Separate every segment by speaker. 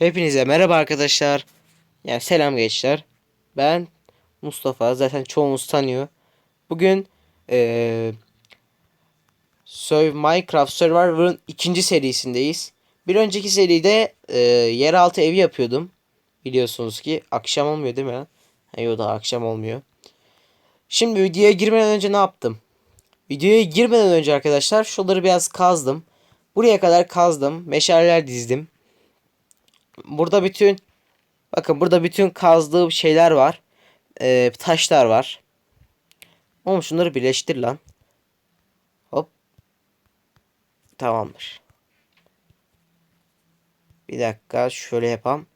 Speaker 1: Hepinize merhaba arkadaşlar. Yani selam gençler. Ben Mustafa. Zaten çoğunuz tanıyor. Bugün Surv- Minecraft Survivor'ın ikinci serisindeyiz. Bir önceki seride eee, yeraltı evi yapıyordum. Biliyorsunuz ki akşam olmuyor değil mi? Yok daha akşam olmuyor. Şimdi videoya girmeden önce ne yaptım? Videoya girmeden önce arkadaşlar şuraları biraz kazdım. Buraya kadar kazdım. Meşaleler dizdim. Burada bütün bakın burada bütün kazdığım şeyler var. Ee, taşlar var. Oğlum şunları birleştir lan. Hop. Tamamdır. Bir dakika şöyle yapalım.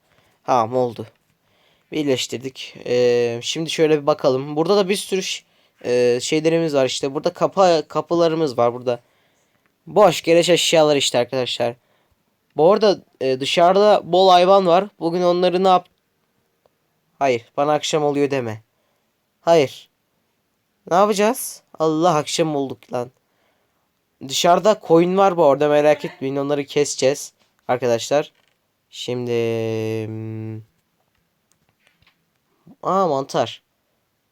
Speaker 1: Tamam oldu. Birleştirdik. Ee, şimdi şöyle bir bakalım. Burada da bir sürü e, şeylerimiz var işte. Burada kapı kapılarımız var burada. Boş gereç eşyalar işte arkadaşlar. Bu arada e, dışarıda bol hayvan var. Bugün onları ne yap? Hayır, bana akşam oluyor deme. Hayır. Ne yapacağız? Allah akşam olduk lan. Dışarıda koyun var bu arada merak etmeyin onları keseceğiz arkadaşlar. Şimdi hmm, Aa mantar.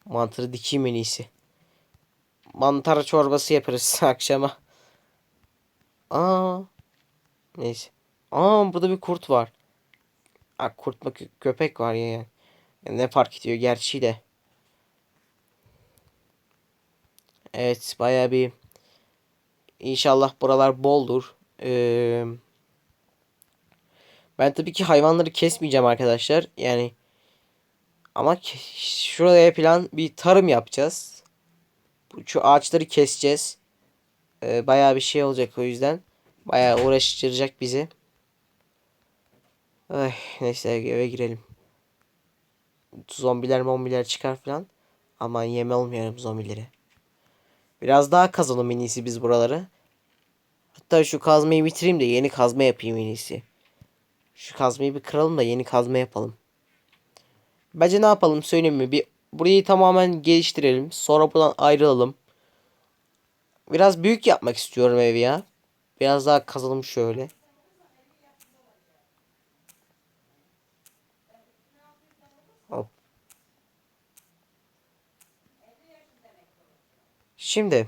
Speaker 1: Mantarı dikeyim en iyisi. Mantar çorbası yaparız akşama. Aa. Neyse. Aa burada bir kurt var. Ha, kurt mu kö- köpek var ya. ya. Ne fark ediyor gerçi de. Evet baya bir İnşallah buralar boldur. Ee, ben tabii ki hayvanları kesmeyeceğim arkadaşlar. Yani ama şuraya plan bir tarım yapacağız. Şu ağaçları keseceğiz. Ee, bayağı bir şey olacak o yüzden. Bayağı uğraştıracak bizi. Ay, neyse eve girelim. Zombiler mombiler çıkar falan. Aman yeme olmayalım zombileri. Biraz daha kazalım en iyisi biz buraları. Hatta şu kazmayı bitireyim de yeni kazma yapayım en iyisi. Şu kazmayı bir kıralım da yeni kazma yapalım. Bence ne yapalım söyleyeyim mi? Bir burayı tamamen geliştirelim. Sonra buradan ayrılalım. Biraz büyük yapmak istiyorum evi ya. Biraz daha kazalım şöyle. Şimdi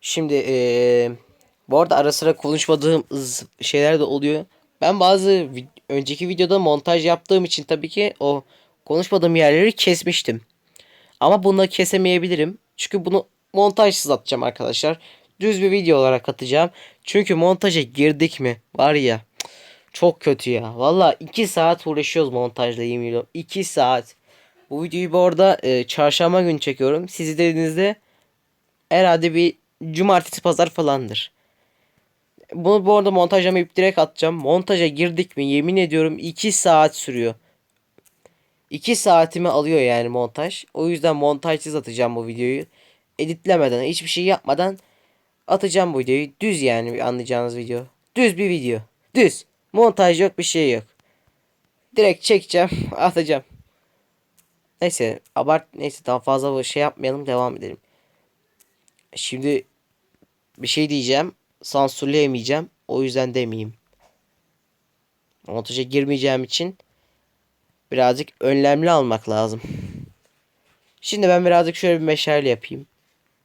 Speaker 1: Şimdi eee, bu arada ara sıra konuşmadığım ız- şeyler de oluyor. Ben bazı vi- önceki videoda montaj yaptığım için tabii ki o konuşmadığım yerleri kesmiştim. Ama bunu kesemeyebilirim. Çünkü bunu montajsız atacağım arkadaşlar. Düz bir video olarak atacağım. Çünkü montaja girdik mi var ya çok kötü ya. Valla 2 saat uğraşıyoruz montajla yemin ediyorum. 2 saat. Bu videoyu bu arada e, çarşamba günü çekiyorum. Siz izlediğinizde herhalde bir cumartesi pazar falandır. Bunu bu arada montajlamayıp direkt atacağım. Montaja girdik mi yemin ediyorum 2 saat sürüyor. 2 saatimi alıyor yani montaj. O yüzden montajsız atacağım bu videoyu. Editlemeden hiçbir şey yapmadan atacağım bu videoyu. Düz yani anlayacağınız video. Düz bir video. Düz. Montaj yok bir şey yok. Direkt çekeceğim atacağım. Neyse abart neyse daha fazla bir şey yapmayalım devam edelim. Şimdi bir şey diyeceğim. Sansürleyemeyeceğim. O yüzden demeyeyim. Montaja girmeyeceğim için birazcık önlemli almak lazım. Şimdi ben birazcık şöyle bir meşale yapayım.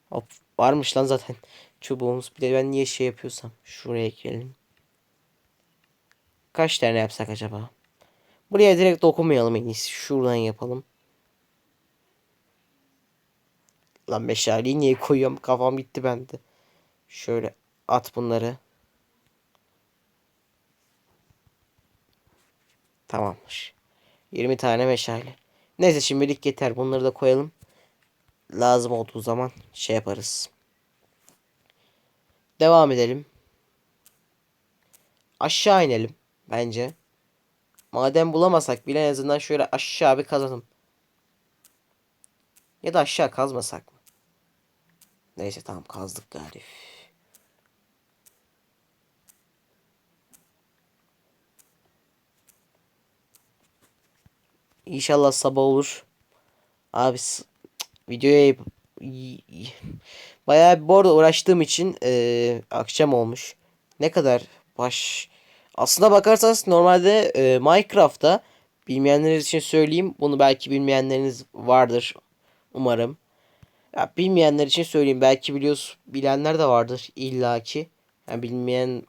Speaker 1: Hop varmış lan zaten çubuğumuz. Bir de ben niye şey yapıyorsam şuraya ekleyelim. Kaç tane yapsak acaba? Buraya direkt dokunmayalım en iyisi. Şuradan yapalım. Lan meşaleyi niye koyuyorum? Kafam gitti bende. Şöyle at bunları. Tamammış. 20 tane meşale. Neyse şimdilik yeter. Bunları da koyalım. Lazım olduğu zaman şey yaparız. Devam edelim. Aşağı inelim bence. Madem bulamasak bile en azından şöyle aşağı bir kazalım. Ya da aşağı kazmasak mı? Neyse tamam kazdık gari. İnşallah sabah olur. Abi videoya bayağı bu arada uğraştığım için e, akşam olmuş. Ne kadar baş aslında bakarsanız normalde e, Minecraft'ta bilmeyenler için söyleyeyim. Bunu belki bilmeyenleriniz vardır umarım. Ya bilmeyenler için söyleyeyim. Belki biliyoruz bilenler de vardır illaki. Yani bilmeyen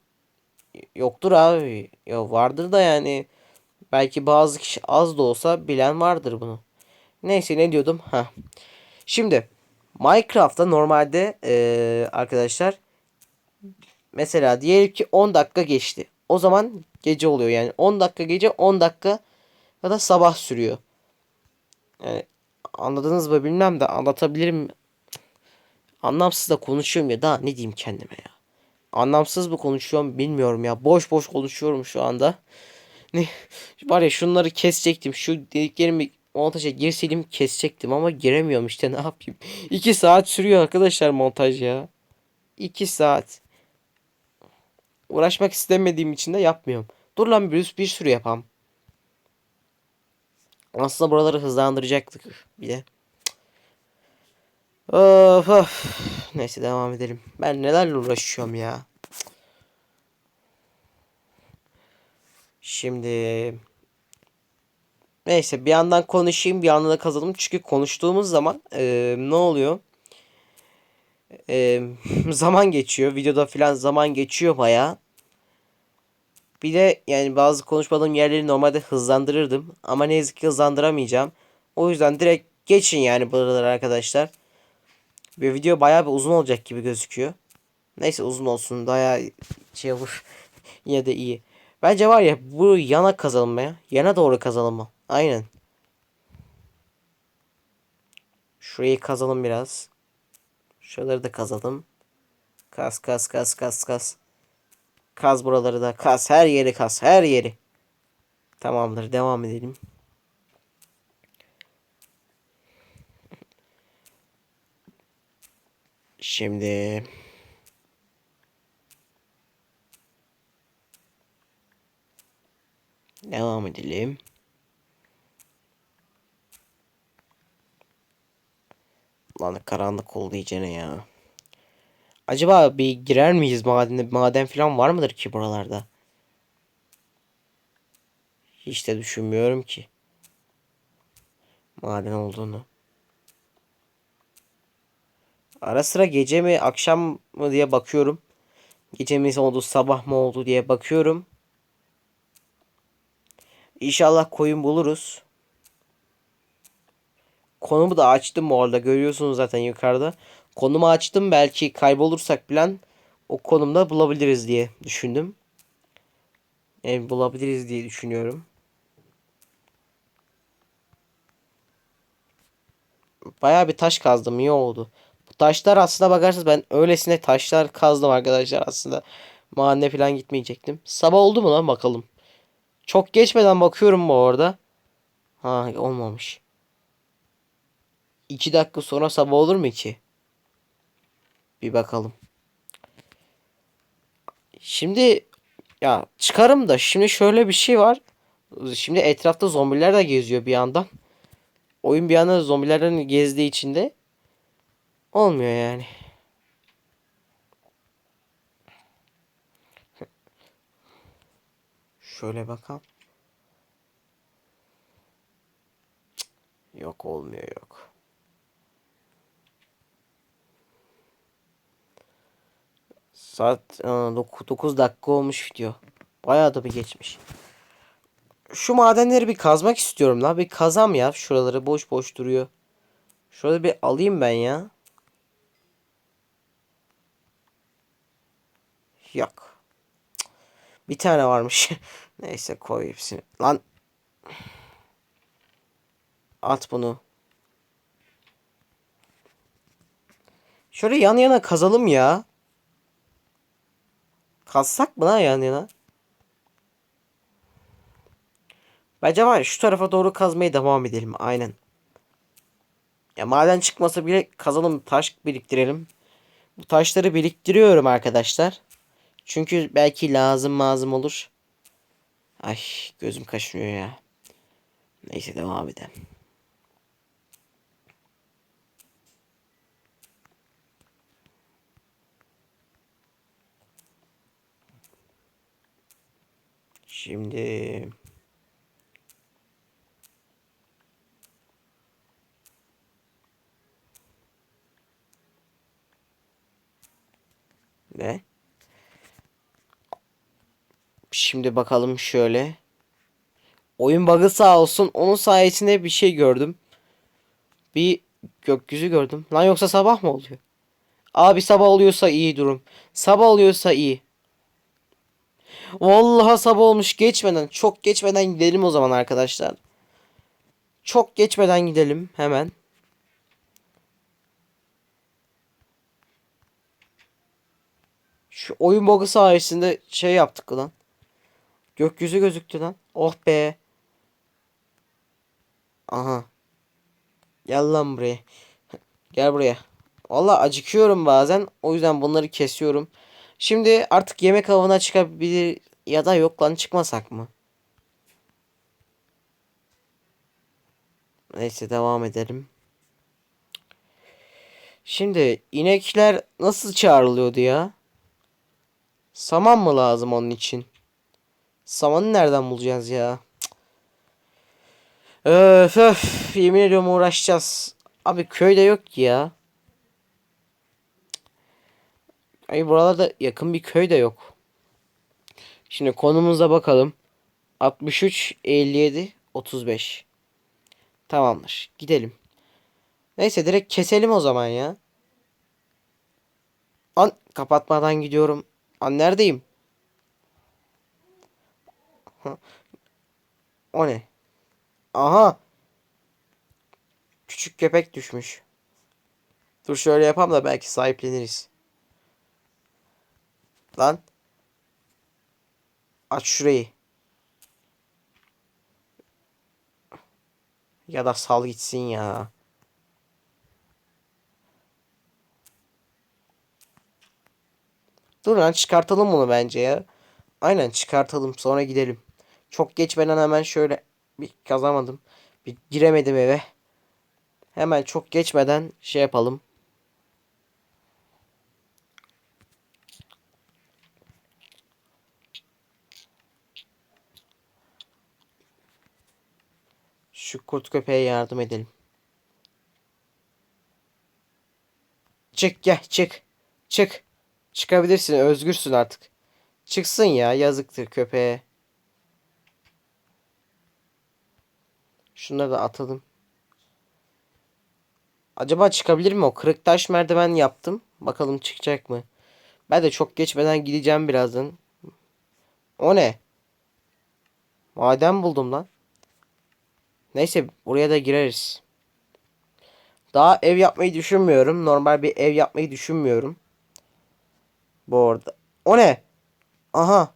Speaker 1: yoktur abi. Ya vardır da yani. Belki bazı kişi az da olsa bilen vardır bunu. Neyse ne diyordum? Ha. Şimdi Minecraft'ta normalde eee, arkadaşlar mesela diyelim ki 10 dakika geçti. O zaman gece oluyor yani 10 dakika gece 10 dakika ya da sabah sürüyor. Yani anladınız mı bilmem de anlatabilirim. Anlamsız da konuşuyorum ya daha ne diyeyim kendime ya. Anlamsız mı konuşuyorum bilmiyorum ya. Boş boş konuşuyorum şu anda. Ne var ya şunları kesecektim. Şu dediklerimi montaja girseydim kesecektim ama giremiyorum işte ne yapayım. 2 saat sürüyor arkadaşlar montaj ya. 2 saat. Uğraşmak istemediğim için de yapmıyorum. Dur lan bir, bir sürü yapam. Aslında buraları hızlandıracaktık bir de. Of of. Neyse devam edelim. Ben nelerle uğraşıyorum ya. Şimdi neyse bir yandan konuşayım bir yandan da kazalım. Çünkü konuştuğumuz zaman eee, ne oluyor? Eee, zaman geçiyor. Videoda filan zaman geçiyor baya. Bir de yani bazı konuşmadığım yerleri normalde hızlandırırdım. Ama ne yazık ki hızlandıramayacağım. O yüzden direkt geçin yani buraları arkadaşlar. Ve video bayağı bir uzun olacak gibi gözüküyor. Neyse uzun olsun. Daha şey olur. Yine de iyi. Bence var ya bu yana kazalım ya. Yana doğru kazalım mı? Aynen. Şurayı kazalım biraz. Şuraları da kazalım. Kaz kaz kaz kaz kaz. Kaz buraları da kaz. Her yeri kaz. Her yeri. Tamamdır. Devam edelim. Şimdi devam edelim. Lan karanlık oldu iyicene ya. Acaba bir girer miyiz madene? Maden falan var mıdır ki buralarda? Hiç de düşünmüyorum ki. Maden olduğunu. Ara sıra gece mi akşam mı diye bakıyorum. Gece mi oldu sabah mı oldu diye bakıyorum. İnşallah koyun buluruz. Konumu da açtım bu arada görüyorsunuz zaten yukarıda. Konumu açtım belki kaybolursak bilen o konumda bulabiliriz diye düşündüm. Yani bulabiliriz diye düşünüyorum. Bayağı bir taş kazdım iyi oldu. Bu taşlar aslında bakarsanız ben öylesine taşlar kazdım arkadaşlar aslında. Mahalle falan gitmeyecektim. Sabah oldu mu lan bakalım. Çok geçmeden bakıyorum bu arada. Ha olmamış. 2 dakika sonra sabah olur mu ki? Bir bakalım. Şimdi ya çıkarım da şimdi şöyle bir şey var. Şimdi etrafta zombiler de geziyor bir yandan. Oyun bir yandan zombilerden gezdiği için de olmuyor yani. Şöyle bakalım. Yok olmuyor yok. Saat 9 dakika olmuş video. Bayağı da bir geçmiş. Şu madenleri bir kazmak istiyorum la. Bir kazam ya. Şuraları boş boş duruyor. Şurada bir alayım ben ya. Yok. Bir tane varmış. Neyse koy hepsini. Lan. At bunu. Şöyle yan yana kazalım ya. Kazsak mı lan yan yana? Bence var ya şu tarafa doğru kazmaya devam edelim. Aynen. Ya maden çıkmasa bile kazalım taş biriktirelim. Bu taşları biriktiriyorum arkadaşlar. Çünkü belki lazım lazım olur. Ay gözüm kaşınıyor ya. Neyse devam edelim. Şimdi ne? Şimdi bakalım şöyle. Oyun bug'ı sağ olsun. Onun sayesinde bir şey gördüm. Bir gökyüzü gördüm. Lan yoksa sabah mı oluyor? Abi sabah oluyorsa iyi durum. Sabah oluyorsa iyi. Vallahi sabah olmuş geçmeden çok geçmeden gidelim o zaman arkadaşlar. Çok geçmeden gidelim hemen. Şu oyun bug'ı sayesinde şey yaptık lan. Gökyüzü gözüktü lan. Oh be. Aha. Gel lan buraya. Gel buraya. Vallahi acıkıyorum bazen. O yüzden bunları kesiyorum. Şimdi artık yemek avına çıkabilir ya da yok lan çıkmasak mı? Neyse devam edelim. Şimdi inekler nasıl çağrılıyordu ya? Saman mı lazım onun için? Samanı nereden bulacağız ya? Öf öf yemin ediyorum uğraşacağız. Abi köyde yok ki ya. Ay buralarda yakın bir köy de yok. Şimdi konumuza bakalım. 63 57 35. Tamamdır. Gidelim. Neyse direkt keselim o zaman ya. An kapatmadan gidiyorum. An neredeyim? O ne? Aha. Küçük köpek düşmüş. Dur şöyle yapalım da belki sahipleniriz. Lan. Aç şurayı. Ya da sal gitsin ya. Dur lan çıkartalım bunu bence ya. Aynen çıkartalım sonra gidelim. Çok geçmeden hemen şöyle bir kazamadım. Bir giremedim eve. Hemen çok geçmeden şey yapalım. Şu kurt köpeğe yardım edelim. Çık gel çık. Çık. Çıkabilirsin özgürsün artık. Çıksın ya yazıktır köpeğe. Şunları da atalım. Acaba çıkabilir mi o? Kırık taş merdiven yaptım. Bakalım çıkacak mı? Ben de çok geçmeden gideceğim birazdan. O ne? Maden buldum lan. Neyse buraya da gireriz. Daha ev yapmayı düşünmüyorum. Normal bir ev yapmayı düşünmüyorum. Bu arada. O ne? Aha.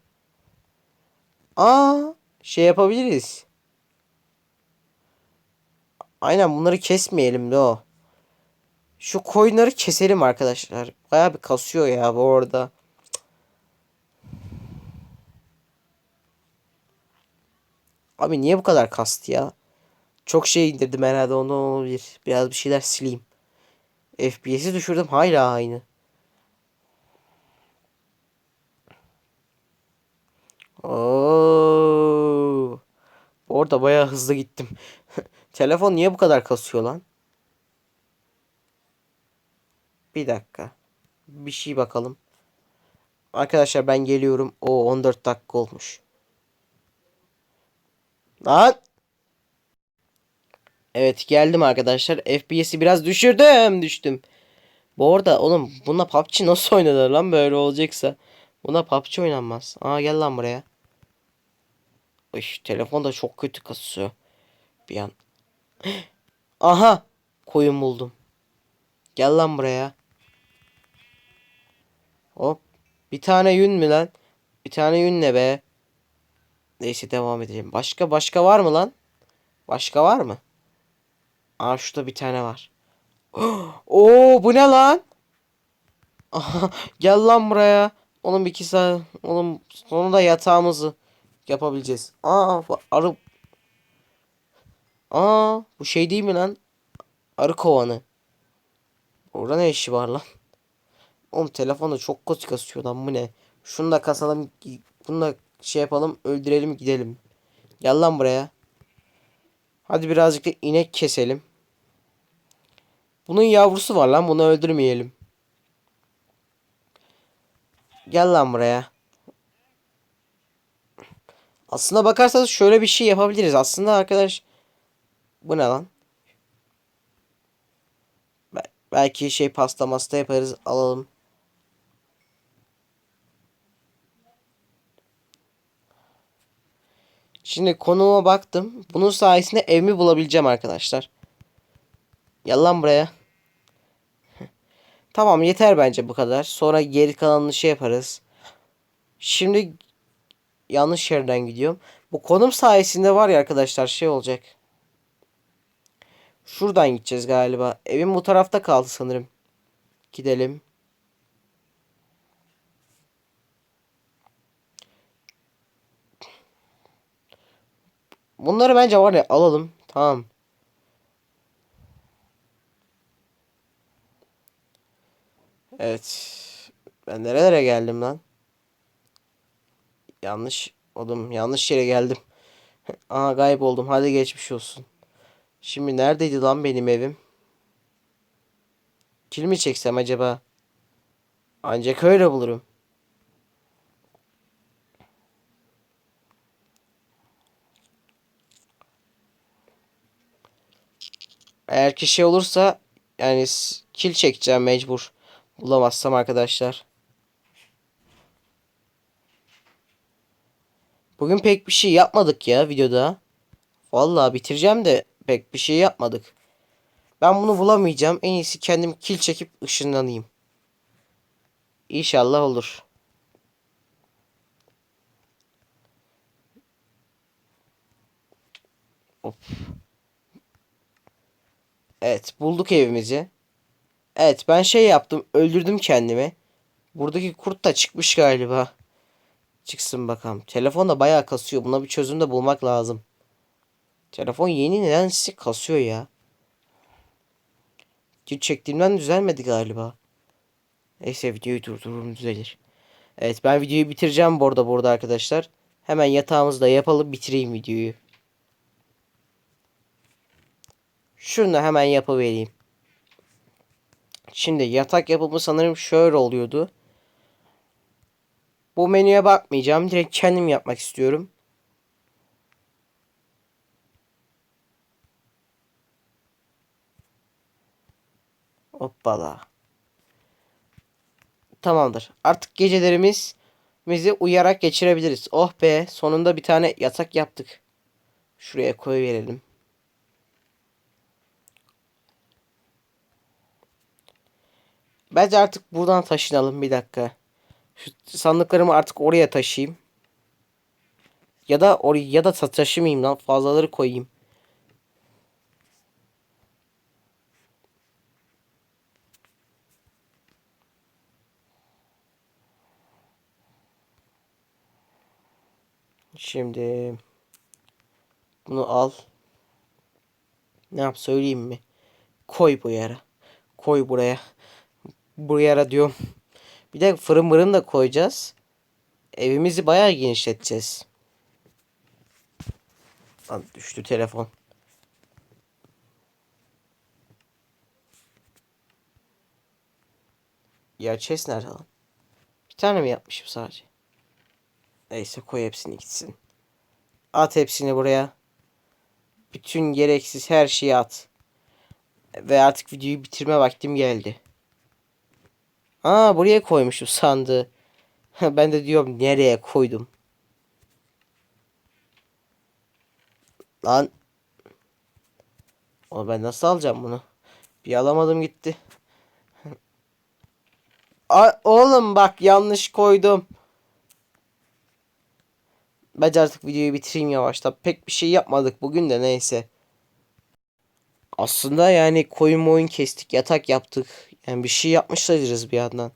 Speaker 1: Aa, şey yapabiliriz. Aynen bunları kesmeyelim de o. Şu koyunları keselim arkadaşlar. Baya bir kasıyor ya bu arada. Abi niye bu kadar kastı ya? Çok şey indirdim herhalde ondan olabilir. Biraz bir şeyler sileyim. FPS'i düşürdüm hala aynı. Oo. Orada bayağı hızlı gittim. Telefon niye bu kadar kasıyor lan? Bir dakika. Bir şey bakalım. Arkadaşlar ben geliyorum. O 14 dakika olmuş. Lan. Evet geldim arkadaşlar. FPS'i biraz düşürdüm. Düştüm. Bu arada oğlum buna PUBG nasıl oynanır lan böyle olacaksa. Buna PUBG oynanmaz. Aa gel lan buraya. Uy, telefon da çok kötü kasıyor. Bir an. Aha. Koyun buldum. Gel lan buraya. Hop. Bir tane yün mü lan? Bir tane yün ne be? Neyse devam edelim. Başka başka var mı lan? Başka var mı? Aa şurada bir tane var. Oo bu ne lan? Gel lan buraya. Oğlum bir iki saat. Oğlum sonunda yatağımızı yapabileceğiz. Aa arı. Aa bu şey değil mi lan? Arı kovanı. Orada ne işi var lan? Oğlum telefonda çok kötü kasıyor lan bu ne? Şunu da kasalım. Bunu da şey yapalım öldürelim gidelim. Gel lan buraya. Hadi birazcık da inek keselim. Bunun yavrusu var lan bunu öldürmeyelim. Gel lan buraya. Aslında bakarsanız şöyle bir şey yapabiliriz. Aslında arkadaş bu ne lan? Bel- Belki şey pasta masta yaparız alalım. Şimdi konuma baktım. Bunun sayesinde evimi bulabileceğim arkadaşlar. Gel lan buraya. Tamam yeter bence bu kadar. Sonra geri kalanını şey yaparız. Şimdi yanlış yerden gidiyorum. Bu konum sayesinde var ya arkadaşlar şey olacak. Şuradan gideceğiz galiba. Evim bu tarafta kaldı sanırım. Gidelim. Bunları bence var ya alalım. Tamam. Evet. Ben nerelere geldim lan? Yanlış oğlum yanlış yere geldim. Aha kayboldum. Hadi geçmiş olsun. Şimdi neredeydi lan benim evim? Kil mi çeksem acaba? Ancak öyle bulurum. Eğer ki şey olursa yani s- kil çekeceğim mecbur. Bulamazsam arkadaşlar. Bugün pek bir şey yapmadık ya videoda. Vallahi bitireceğim de pek bir şey yapmadık. Ben bunu bulamayacağım. En iyisi kendim kil çekip ışınlanayım. İnşallah olur. Hop. Evet bulduk evimizi. Evet ben şey yaptım. Öldürdüm kendimi. Buradaki kurt da çıkmış galiba. Çıksın bakalım. Telefon da bayağı kasıyor. Buna bir çözüm de bulmak lazım. Telefon yeni nedense kasıyor ya. Dün çektiğimden düzelmedi galiba. Neyse videoyu durdururum düzelir. Evet ben videoyu bitireceğim bu arada burada arkadaşlar. Hemen yatağımızı da yapalım bitireyim videoyu. Şunu da hemen yapıvereyim. Şimdi yatak yapımı sanırım şöyle oluyordu. Bu menüye bakmayacağım. Direkt kendim yapmak istiyorum. Hoppala. Tamamdır. Artık gecelerimiz bizi uyuyarak geçirebiliriz. Oh be sonunda bir tane yatak yaptık. Şuraya koyuverelim. Bence artık buradan taşınalım bir dakika. Şu sandıklarımı artık oraya taşıyayım. Ya da oraya ya da ta- taşımayayım lan fazlaları koyayım. Şimdi bunu al. Ne yap söyleyeyim mi? Koy bu yere. Koy buraya. Buraya diyorum. Bir de fırın mırın da koyacağız. Evimizi bayağı genişleteceğiz. Lan düştü telefon. Ya chest nerede lan? Bir tane mi yapmışım sadece? Neyse koy hepsini gitsin. At hepsini buraya. Bütün gereksiz her şeyi at. Ve artık videoyu bitirme vaktim geldi. Aa buraya koymuşum sandığı. ben de diyorum nereye koydum. Lan. O ben nasıl alacağım bunu? Bir alamadım gitti. A oğlum bak yanlış koydum. Bence artık videoyu bitireyim yavaştan. Pek bir şey yapmadık bugün de neyse. Aslında yani koyun oyun kestik, yatak yaptık. Yani bir şey yapmış sayılırız bir yandan.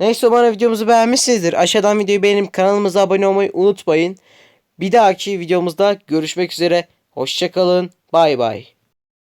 Speaker 1: Neyse umarım videomuzu beğenmişsinizdir. Aşağıdan videoyu beğenip kanalımıza abone olmayı unutmayın. Bir dahaki videomuzda görüşmek üzere. Hoşçakalın. Bay bay.